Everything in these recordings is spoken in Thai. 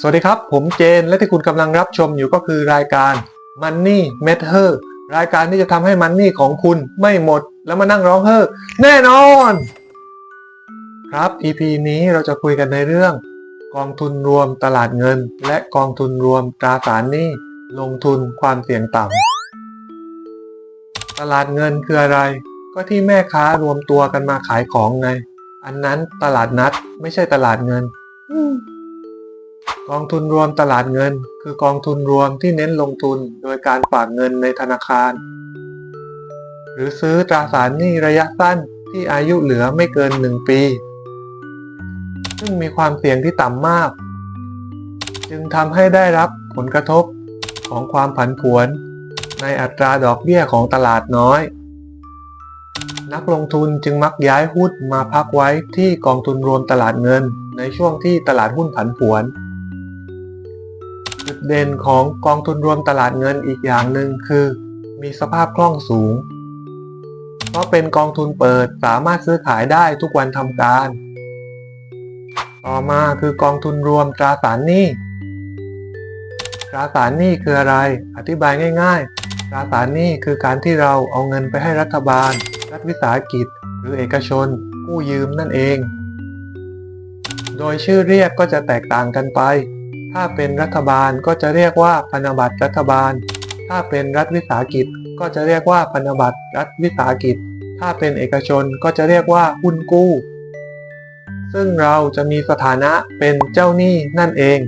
สวัสดีครับ ผมเจนและที่คุณกำลังรับชมอยู่ก็คือรายการ Money Matter รายการที่จะทำให้มันนี่ของคุณไม่หมดแล้วมานั่งร้องเฮ้อแน่นอน ครับ EP นี้เราจะคุยกันในเรื่อง กองทุนรวมตลาดเงิน และกองทุนรวมตราสารหนี้ลงทุนความเสี่ยงต่ำตลาดเงินคืออะไร ก็ที่แม่ค้ารวมตัวกันมาขายของไง อันนั้นตลาดนัดไม่ใช่ตลาดเงิน กองทุนรวมตลาดเงิน คือกองทุนรวมที่เน้นลงทุนโดยการฝากเงินในธนาคาร หรือซื้อตราสารหนี้ระยะสั้นที่อายุเหลือไม่เกิน 1 ปี ซึ่งมีความเสี่ยงที่ต่ำมาก จึงทำให้ได้รับผลกระทบของความผันผวน ในอัตราดอกเบี้ยของตลาดน้อย นักลงทุนจึงมักย้ายหุ้นมาพักไว้ที่กองทุนรวมตลาดเงินในช่วงที่ตลาดหุ้นผันผวน จุดเด่นของกองทุนรวมตลาดเงินอีกอย่างหนึ่งคือ มีสภาพคล่องสูง เพราะเป็นกองทุนเปิดสามารถซื้อขายได้ทุกวันทำการ ต่อมาคือกองทุนรวมตราสารหนี้ตราสารหนี้คืออะไร อธิบายง่าย ๆ ตราสารหนี้คือการที่เราเอาเงินไปให้รัฐบาล รัฐวิสาหกิจ หรือเอกชน กู้ยืมนั่นเอง โดยชื่อเรียกก็จะแตกต่างกันไป ถ้าเป็นรัฐบาลก็จะเรียกว่าพันธบัตรรัฐบาล ถ้าเป็นรัฐวิสาหกิจ ก็จะเรียกว่าพันธบัตรรัฐวิสาหกิจ ถ้าเป็นเอกชนก็จะเรียกว่าหุ้นกู้ ซึ่งเราจะมีสถานะเป็นเจ้าหนี้นั่นเอง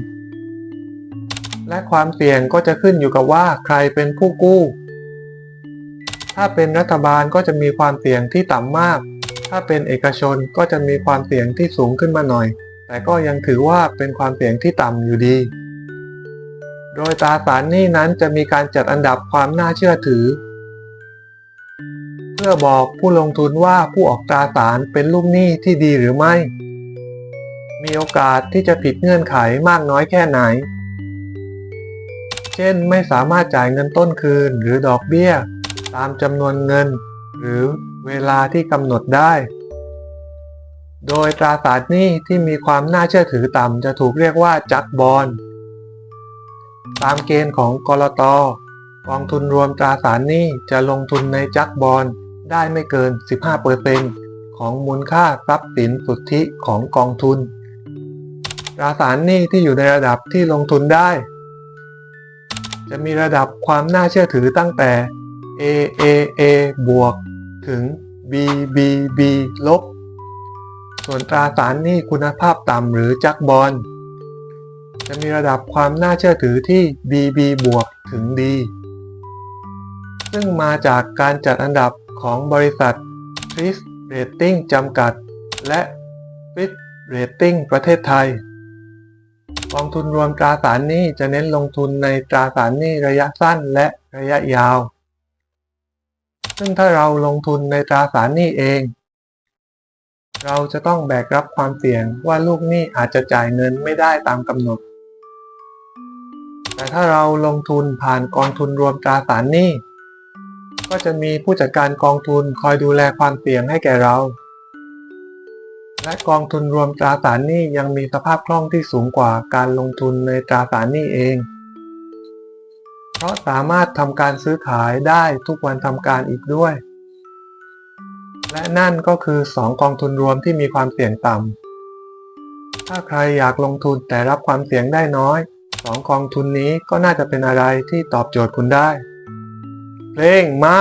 และความเสี่ยงก็จะขึ้นอยู่กับว่าใครเป็นผู้กู้ ถ้าเป็นรัฐบาลก็จะมีความเสี่ยงที่ต่ำมาก ถ้าเป็นเอกชนก็จะมีความเสี่ยงที่สูงขึ้นมาหน่อย แต่ก็ยังถือว่าเป็นความเสี่ยงที่ต่ำอยู่ดี โดยตราสารหนี้นั้นจะมีการจัดอันดับความน่าเชื่อถือ เพื่อบอกผู้ลงทุนว่าผู้ออกตราสารเป็นลูกหนี้ที่ดีหรือไม่ มีโอกาสที่จะผิดเงื่อนไขมากน้อยแค่ไหน เช่นไม่สามารถจ่ายเงินต้นคืนหรือดอกเบี้ย ตามจำนวนเงิน หรือเวลาที่กำหนดได้ โดยตราสารหนี้ที่มีความน่าเชื่อถือต่ำจะถูกเรียกว่าจักบอลตามเกณฑ์ของกรตกองทุนรวมตราสารหนี้จะลงทุนในจักบอลได้ไม่เกิน 15%ของมูลค่าทรัพย์สินสุทธิของกองทุน ตราสารหนี้ที่อยู่ในระดับที่ลงทุนได้ จะมีระดับความน่าเชื่อถือตั้งแต่ AAA บวกถึง BBB ลบ ส่วนตราสารหนี้คุณภาพต่ำหรือจักบอลจะมีระดับความน่าเชื่อถือที่ BB บวกถึง D ซึ่งมาจากการจัดอันดับของบริษัท t r i s Rating จำกัด และ Fitch Rating ประเทศไทย กองทุนรวมตราสารหนี้จะเน้นลงทุนในตราสารหนี้ระยะสั้นและระยะยาว ซึ่งถ้าเราลงทุนในตราสารหนี้เอง เราจะต้องแบกรับความเสี่ยงว่าลูกหนี้อาจจะจ่ายเงินไม่ได้ตามกำหนด แต่ถ้าเราลงทุนผ่านกองทุนรวมตราสารหนี้ ก็จะมีผู้จัดการกองทุนคอยดูแลความเสี่ยงให้แก่เรา และกองทุนรวมตราสารหนี้ยังมีสภาพคล่องที่สูงกว่าการลงทุนในตราสารหนี้เอง เพราะสามารถทำการซื้อขายได้ทุกวันทำการอีกด้วย และนั่นก็คือ 2 กองทุนรวมที่มีความเสี่ยงต่ำ ถ้าใครอยากลงทุนแต่รับความเสี่ยงได้น้อย 2 กองทุนนี้ก็น่าจะเป็นอะไรที่ตอบโจทย์คุณได้ เพลงมา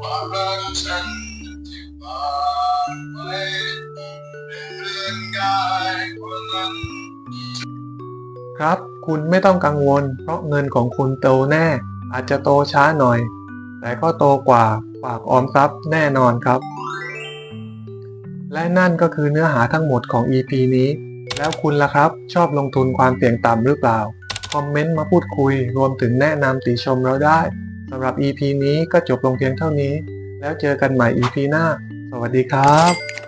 ความรักฉันที่ฝากไป ครับ คุณไม่ต้องกังวล เพราะเงินของคุณโตแน่ อาจจะโตช้าหน่อย แต่ก็โตกว่าฝากออมทรัพย์แน่นอนครับ และนั่นก็คือเนื้อหาทั้งหมดของ EP นี้ แล้วคุณล่ะครับ ชอบลงทุนความเสี่ยงต่ำหรือเปล่า คอมเมนต์มาพูดคุย รวมถึงแนะนำติชมเราได้สำหรับ EP นี้ก็จบลงเพียงเท่านี้ แล้วเจอกันใหม่ EP หน้า สวัสดีครับ